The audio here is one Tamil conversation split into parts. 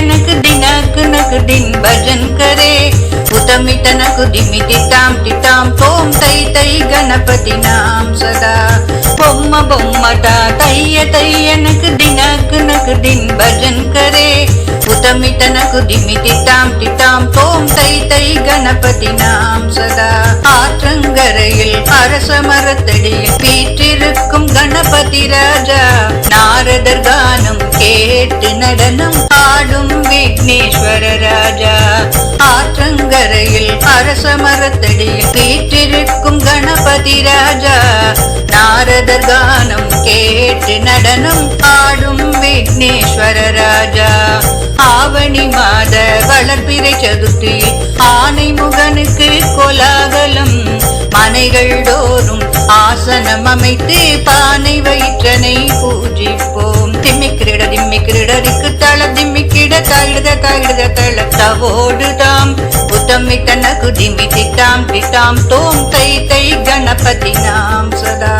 नक दिन अक नक दिन भजन करे उतमित नक दिमिति ताम तिताम तोम तै तै गणपति नाम सदा பொம்ம பொம்மட்டா தைய தையனுக்கு தினக்கு நக்கு தின் பஜன் கரே. உதமிதனக்கு திமிதி தாம் திதாம் தோம் தை தை கணபதி நாம் சதா. ஆற்றங்கரையில் அரச மரத்தடியில் பீற்றிருக்கும் கணபதி ராஜா. நாரதர் கானம் கேட்டு நடனம் ஆடும் விக்னேஸ்வர ராஜா. ஆற்றங்கரையில் அரச மரத்தடியில் வீற்றிருக்கும் கணபதி ராஜா. நாரதர் கானம் கேட்டு நடனம் ஆடும் விக்னேஸ்வர ராஜா. ஆவணி மாத வளர்பிறை சதுர்த்தி ஆனை முகனுக்கு கொலாகலம். மனைகள் தோறும் ஆசனம் அமைத்து பானை வயிற்றனை பூஜிப்போம். திம்மிக்கிட திம்மிக்கிட திக்கு தள திம்மி தாயிடுத கழுத கழுத தவோடு தாம். உத்தமி தனக்கு திமி தித்தாம் தோம் கை கை கணபதி நாம் சதா.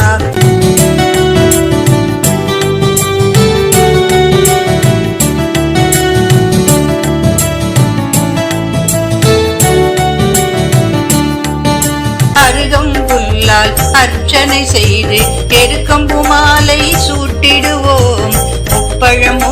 அருகம் புல்லால் அர்ச்சனை செய்து எருக்கம்பு மாலை சூட்டிடுவோம். முப்பழம்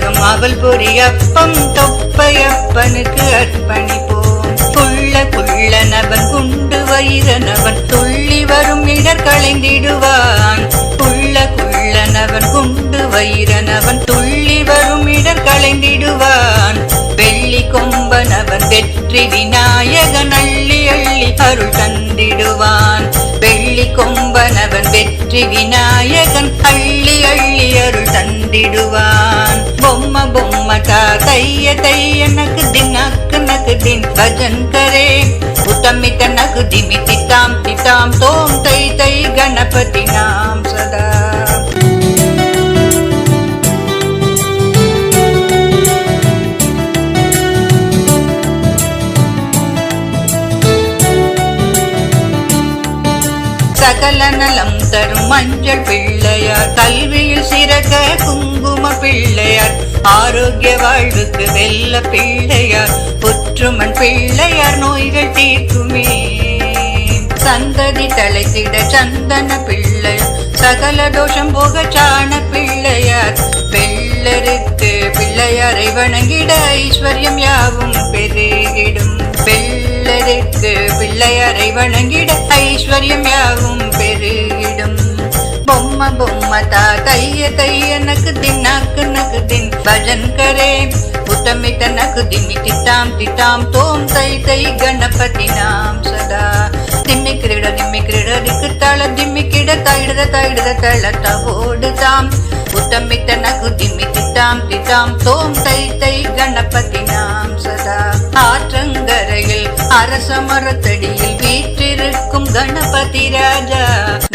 உலகம் அவள் பொறி அப்பம் தொப்பையப்பனுக்கு அர்ப்பணிப்போம் புள்ள குள்ளனவன் குண்டு வயிறனவன் துள்ளி வரும் இடர் களைந்திடுவான் புள்ள குள்ளனவன் குண்டு வயிறனவன் துள்ளி வரும் இடர் களைந்திடுவான் வெள்ளி கொம்பனவன் வெற்றி விநாயகன் அள்ளி அள்ளி அருள் தந்திடுவான். வெள்ளி கொம்பனவன் வெற்றி விநாயகன் அள்ளி அள்ளி அருள் தந்திடுவான். பொம்ம பொம்மட்டா தைய தைய நக்கு தினக்கு நக்கு தின் பஜன் கரே உத்தமித்த நகு திமி தித்தாம் தித்தாம் தோம் தை தை கணபதி நாம் சதா சகல நலம் தரும் மஞ்சள் பிள்ளையார். கல்வியில் சிறக்க குங்கும பிள்ளையார். ஆரோக்கிய வாழ்வுக்கு வெல்ல பிள்ளையார். புற்றுமன் பிள்ளையார் நோய்கள் தீர்க்குமே. சந்ததி தலைத்திட சந்தன பிள்ளையார். சகல தோஷம் போக சாண பிள்ளையார். வெள்ளருக்கு பிள்ளையாரை வணங்கிட ஐஸ்வர்யம் யாவும் பெருகிடும். வெள்ளருக்கு பிள்ளையாரை வணங்கிட ஐஸ்வர்யம் யாவும் பெரு பொம்ம பொம்மதா தைய தைய நக்கு தின்னாக்கு நக்கு தின் பஜன் கரே. உத்தமித்த நக்கு திமி தித்தாம் தித்தாம் தோம் தை தை கணபதி நாம் சதா. திம்மி கிரீட திம்மி கிரீட திக்கு தள திம்மி கிட தைடுத தைடுத தள தவோடு தாம். உத்தமித்த நகு திமி தித்தாம் தித்தாம் தோம் தை தை கணபதி நாம் சதா. ஆற்றங்கரையில் அரச மரத்தடியில் வீற்றிருக்கும் கணபதி ராஜா.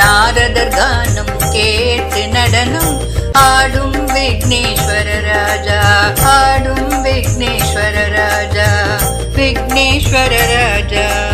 நாரதர் கானம் கேட்டு நடனம். ஆடும் விக்னேஸ்வர ராஜா ஆடும் விக்னேஸ்வர ராஜா விக்னேஸ்வர ராஜா.